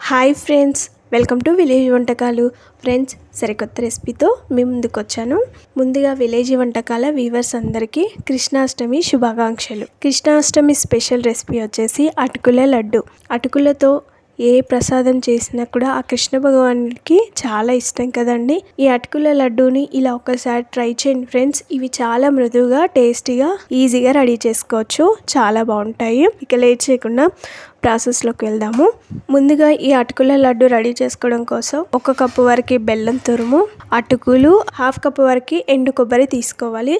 Hi friends welcome to village వంటకాలు. Friends సరికొత్త రెసిపీతో మీ ముందుకు వచ్చాను ముందుగా విలేజ్ వంటకాల వీవర్స్ అందరికీ కృష్ణాష్టమి శుభాకాంక్షలు. కృష్ణాష్టమి స్పెషల్ రెసిపీ వచ్చేసి అటుకుల లడ్డు. అటుకులతో ఏ ప్రసాదం చేసినా కూడా ఆ కృష్ణ భగవానికి చాలా ఇష్టం కదండి. ఈ అటుకుల లడ్డూని ఇలా ఒకసారి ట్రై చేయండి ఫ్రెండ్స్. ఇవి చాలా మృదువుగా టేస్టీగా ఈజీగా రెడీ చేసుకోవచ్చు. చాలా బాగుంటాయి. ఇక లేట్ చేయకుండా ప్రాసెస్లోకి వెళ్దాము. ముందుగా ఈ అటుకుల లడ్డు రెడీ చేసుకోవడం కోసం ఒక కప్పు వరకు బెల్లం తురుము అటుకులు హాఫ్ కప్పు వరకు ఎండు కొబ్బరి తీసుకోవాలి.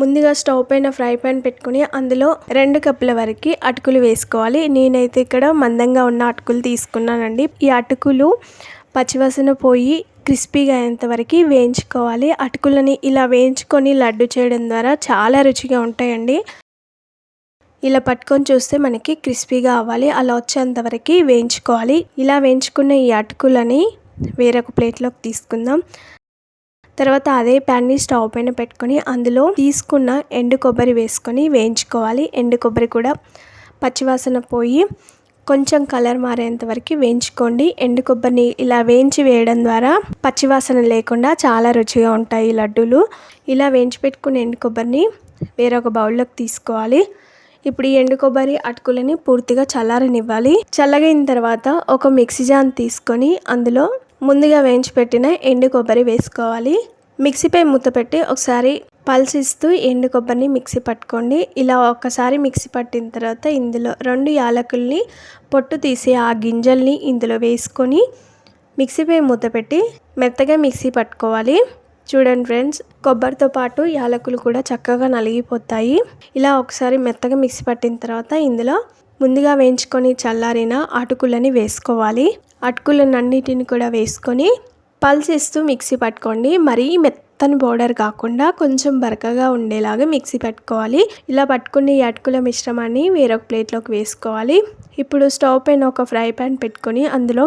ముందుగా స్టవ్ పైన ఫ్రై పాన్ పెట్టుకుని అందులో రెండు కప్పుల వరకు అటుకులు వేసుకోవాలి. నేనైతే ఇక్కడ మందంగా ఉన్న అటుకులు తీసుకున్నానండి. ఈ అటుకులు పచ్చివాసన పోయి క్రిస్పీగా అయ్యేంత వరకు వేయించుకోవాలి. అటుకులని ఇలా వేయించుకొని లడ్డు చేయడం ద్వారా చాలా రుచిగా ఉంటాయండి. ఇలా పట్టుకొని చూస్తే మనకి క్రిస్పీగా అవ్వాలి. అలా వచ్చేంత వరకు వేయించుకోవాలి. ఇలా వేయించుకున్న ఈ అటుకులని వేరొక ప్లేట్లోకి తీసుకుందాం. తర్వాత అదే ప్యాన్ని స్టవ్ పైన పెట్టుకొని అందులో తీసుకున్న ఎండు కొబ్బరి వేసుకొని వేయించుకోవాలి. ఎండు కొబ్బరి కూడా పచ్చివాసన పోయి కొంచెం కలర్ మారేంత వరకు వేయించుకోండి. ఎండు కొబ్బరిని ఇలా వేయించి వేయడం ద్వారా పచ్చివాసన లేకుండా చాలా రుచిగా ఉంటాయి లడ్డూలు. ఇలా వేయించి పెట్టుకున్న ఎండు కొబ్బరిని వేరొక బౌల్లోకి తీసుకోవాలి. ఇప్పుడు ఈ ఎండు కొబ్బరి అటుకులని పూర్తిగా చల్లారనివ్వాలి. చల్లగైన తర్వాత ఒక మిక్సీ జాన్ తీసుకొని అందులో ముందుగా వేయించి పెట్టిన ఎండు కొబ్బరి వేసుకోవాలి. మిక్సీపై మూత పెట్టి ఒకసారి పల్సిస్తూ ఎండు కొబ్బరిని మిక్సీ పట్టుకోండి. ఇలా ఒక్కసారి మిక్సీ పట్టిన తర్వాత ఇందులో రెండు యాలకుల్ని పొట్టు తీసి ఆ గింజల్ని ఇందులో వేసుకొని మిక్సీపై మూత పెట్టి మెత్తగా మిక్సీ పట్టుకోవాలి. చూడండి ఫ్రెండ్స్ కొబ్బరితో పాటు యాలకులు కూడా చక్కగా నలిగిపోతాయి. ఇలా ఒకసారి మెత్తగా మిక్సీ పట్టిన తర్వాత ఇందులో ముందుగా వేయించుకొని చల్లారిన అటుకులని వేసుకోవాలి. అటుకులన్నిటిని కూడా వేసుకొని పల్సిస్తూ మిక్సీ పట్టుకోండి. మరీ మెత్తని పౌడర్ కాకుండా కొంచెం బరకగా ఉండేలాగా మిక్సీ పట్టుకోవాలి. ఇలా పట్టుకుని ఈ అటుకుల మిశ్రమాన్ని వేరొక ప్లేట్లోకి వేసుకోవాలి. ఇప్పుడు స్టవ్ పైన ఒక ఫ్రై పాన్ పెట్టుకొని అందులో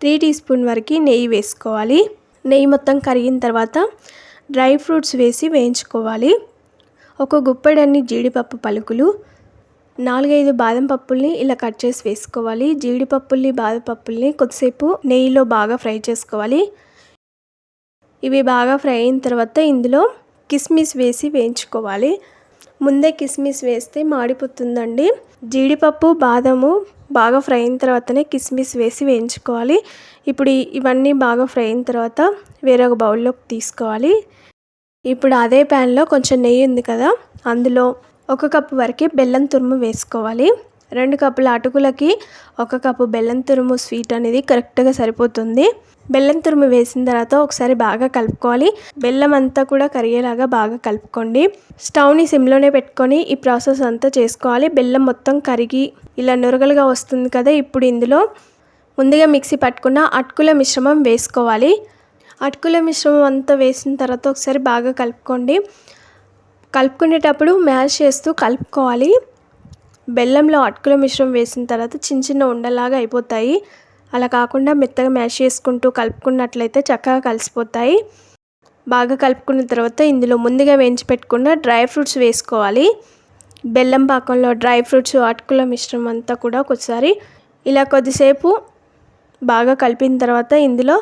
త్రీ టీ స్పూన్ వరకు నెయ్యి వేసుకోవాలి. నెయ్యి మొత్తం కరిగిన తర్వాత డ్రై ఫ్రూట్స్ వేసి వేయించుకోవాలి. ఒక గుప్పెడన్ని జీడిపప్పు పలుకులు నాలుగైదు బాదం పప్పుల్ని ఇలా కట్ చేసి వేసుకోవాలి. జీడిపప్పుల్ని బాదం పప్పుల్ని కొద్దిసేపు నెయ్యిలో బాగా ఫ్రై చేసుకోవాలి. ఇవి బాగా ఫ్రై అయిన తర్వాత ఇందులో కిస్మిస్ వేసి వేయించుకోవాలి. ముందే కిస్మిస్ వేస్తే మాడిపోతుందండి. జీడిపప్పు బాదము బాగా ఫ్రై అయిన తర్వాతనే కిస్మిస్ వేసి వేయించుకోవాలి. ఇప్పుడు ఇవన్నీ బాగా ఫ్రై అయిన తర్వాత వేరొక బౌల్లోకి తీసుకోవాలి. ఇప్పుడు అదే ప్యాన్లో కొంచెం నెయ్యి ఉంది కదా అందులో ఒక కప్పు వరకు బెల్లం తురుము వేసుకోవాలి. రెండు కప్పుల అటుకులకి ఒక కప్పు బెల్లం తురుము స్వీట్ అనేది కరెక్ట్గా సరిపోతుంది. బెల్లం తురుము వేసిన తర్వాత ఒకసారి బాగా కలుపుకోవాలి. బెల్లం అంతా కూడా కరిగేలాగా బాగా కలుపుకోండి. స్టవ్ని సిమ్లోనే పెట్టుకొని ఈ ప్రాసెస్ అంతా చేసుకోవాలి. బెల్లం మొత్తం కరిగి ఇలా నురగలుగా వస్తుంది కదా ఇప్పుడు ఇందులో. ముందుగా మిక్సీ పట్టుకున్న అటుకుల మిశ్రమం వేసుకోవాలి. అటుకుల మిశ్రమం అంతా వేసిన తర్వాత ఒకసారి బాగా కలుపుకోండి. కలుపుకునేటప్పుడు మ్యాష్ చేస్తూ కలుపుకోవాలి. బెల్లంలో అటుకుల మిశ్రమం వేసిన తర్వాత చిన్న చిన్న ఉండలాగా అయిపోతాయి. అలా కాకుండా మెత్తగా మ్యాష్ చేసుకుంటూ కలుపుకున్నట్లయితే చక్కగా కలిసిపోతాయి. బాగా కలుపుకున్న తర్వాత ఇందులో ముందుగా వేయించి పెట్టుకున్న డ్రై ఫ్రూట్స్ వేసుకోవాలి. బెల్లం పాకంలో డ్రై ఫ్రూట్స్ అటుకుల మిశ్రమం అంతా కూడా ఒకసారి ఇలా కొద్దిసేపు బాగా కలిపిన తర్వాత ఇందులో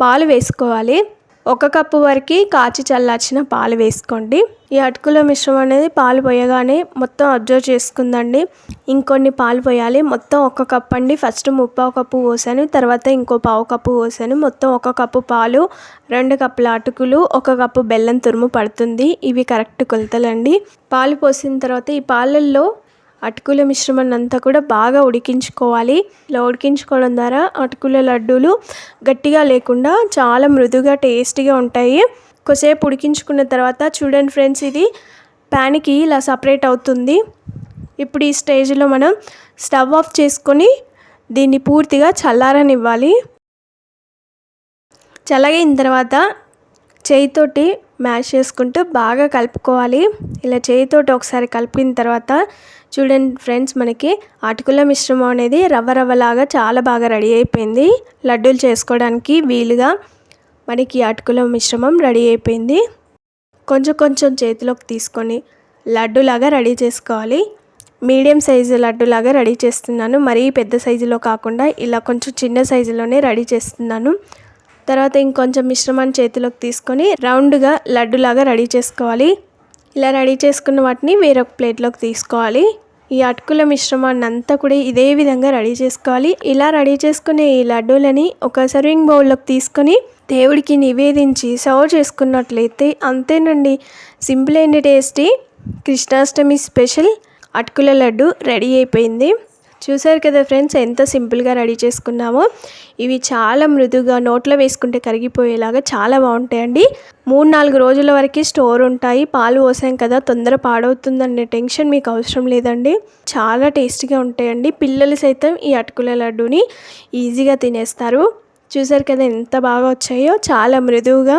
పాలు వేసుకోవాలి. ఒక కప్పు వరకు కాచి చల్లార్చిన పాలు వేసుకోండి. ఈ అటుకుల మిశ్రమం అనేది పాలు పోయగానే మొత్తం అబ్జర్వ్ చేసుకుందండి. ఇంకొన్ని పాలు పోయాలి. మొత్తం ఒక కప్ అండి. ఫస్ట్ ముప్పావు కప్పు పోసాను. తర్వాత ఇంకో పావు కప్పు పోసాను. మొత్తం ఒక కప్పు పాలు రెండు కప్పుల అటుకులు ఒక కప్పు బెల్లం తురుము పడుతుంది. ఇవి కరెక్ట్ కొలతలండి. పాలు పోసిన తర్వాత ఈ పాలల్లో అటుకుల మిశ్రమాన్ని అంతా కూడా బాగా ఉడికించుకోవాలి. ఇలా ఉడికించుకోవడం ద్వారా అటుకుల లడ్డూలు గట్టిగా లేకుండా చాలా మృదుగా టేస్టీగా ఉంటాయి. కొద్దిసేపు ఉడికించుకున్న తర్వాత చూడండి ఫ్రెండ్స్ ఇది ప్యాన్కి ఇలా సపరేట్ అవుతుంది. ఇప్పుడు ఈ స్టేజ్లో మనం స్టవ్ ఆఫ్ చేసుకొని దీన్ని పూర్తిగా చల్లారనివ్వాలి. చల్లగైన తర్వాత చేయితోటి మ్యాష్ చేసుకుంటూ బాగా కలుపుకోవాలి. ఇలా చేయితోటి ఒకసారి కలిపిన తర్వాత చూడండి ఫ్రెండ్స్ మనకి అటుకుల మిశ్రమం అనేది రవ్వ రవ్వలాగా చాలా బాగా రెడీ అయిపోయింది. లడ్డూలు చేసుకోవడానికి వీలుగా మనకి అటుకుల మిశ్రమం రెడీ అయిపోయింది. కొంచెం కొంచెం చేతిలోకి తీసుకొని లడ్డూలాగా రెడీ చేసుకోవాలి. మీడియం సైజు లడ్డులాగా రెడీ చేస్తున్నాను. మరీ పెద్ద సైజులో కాకుండా ఇలా కొంచెం చిన్న సైజులోనే రెడీ చేస్తున్నాను. తర్వాత ఇంకొంచెం మిశ్రమాన్ని చేతిలోకి తీసుకొని రౌండ్గా లడ్డులాగా రెడీ చేసుకోవాలి. ఇలా రెడీ చేసుకున్న వాటిని వేరొక ప్లేట్లోకి తీసుకోవాలి. ఈ అటుకుల మిశ్రమాన్ని అంతా కూడా ఇదే విధంగా రెడీ చేసుకోవాలి. ఇలా రెడీ చేసుకునే ఈ లడ్డూలని ఒక సర్వింగ్ బౌల్లోకి తీసుకొని దేవుడికి నివేదించి సర్వ్ చేసుకున్నట్లయితే అంతేనండి. Simple and tasty Krishnashtami special అటుకుల లడ్డు రెడీ అయిపోయింది. చూసారు కదా ఫ్రెండ్స్ ఎంత సింపుల్గా రెడీ చేసుకున్నామో. ఇవి చాలా మృదుగా నోట్లో వేసుకుంటే కరిగిపోయేలాగా చాలా బాగుంటాయండి. మూడు నాలుగు రోజుల వరకు స్టోర్ ఉంటాయి. పాలు పోసాం కదా తొందర పాడవుతుందనే టెన్షన్ మీకు అవసరం లేదండి. చాలా టేస్టీగా ఉంటాయండి. పిల్లలు సైతం ఈ అటుకుల లడ్డూని ఈజీగా తినేస్తారు. చూసారు కదా ఎంత బాగా వచ్చాయో. చాలా మృదువుగా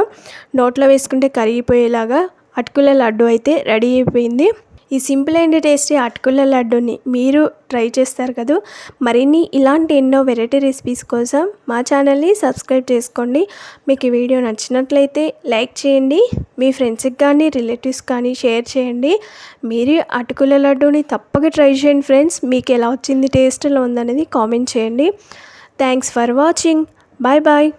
నోట్లో వేసుకుంటే కరిగిపోయేలాగా అటుకుల లడ్డు అయితే రెడీ అయిపోయింది. ఈ సింపుల్ అండ్ టేస్టీ అటుకుల లడ్డూని మీరు ట్రై చేస్తారు కదా. మరిన్ని ఇలాంటి ఎన్నో వెరైటీ రెసిపీస్ కోసం మా ఛానల్ని సబ్స్క్రైబ్ చేసుకోండి. మీకు ఈ వీడియో నచ్చినట్లయితే లైక్ చేయండి. మీ ఫ్రెండ్స్కి కానీ రిలేటివ్స్ కానీ షేర్ చేయండి. మీరు అటుకుల లడ్డూని తప్పక ట్రై చేయండి ఫ్రెండ్స్. మీకు ఎలా వచ్చింది టేస్ట్ ఎలా ఉందనేది కామెంట్ చేయండి. Thanks for watching. Bye bye.